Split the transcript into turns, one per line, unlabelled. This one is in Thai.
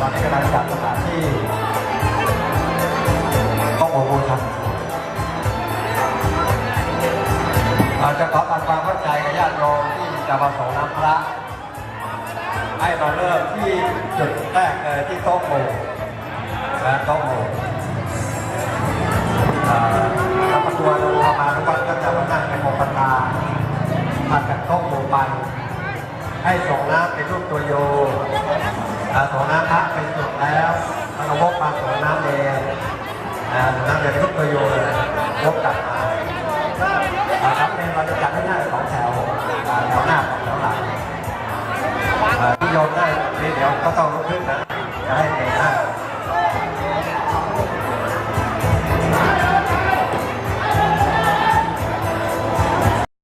ตอนนี้กำลังจัดสถานที่ข้องโอโบทันอาจจะขอปัดความเข้าใจกับญาติโยมที่จะมาส่งน้ำพระ ให้เราเริ่มที่จุดแรกเลยที่ท้องโมนะท้องโมแล้วระตูวเราเมาทุกวันก็จะมานั่งในโมปัตตาผัดกับท้องโมปให้ส่งน้ำเป็นรูปตัวโย สองน้ำพักไปจบแล้วแล้วก็วกมาสองน้ำแดงสวนน้ำแดงทุกประโยชน์เลยวกกลับมาครับเป็นเราจะจัดให้หน้าสองแถวแถวหน้าของแถวหลังที่โยมได้เดี๋ยวก็ต้องลุกขึ้นนะจะให้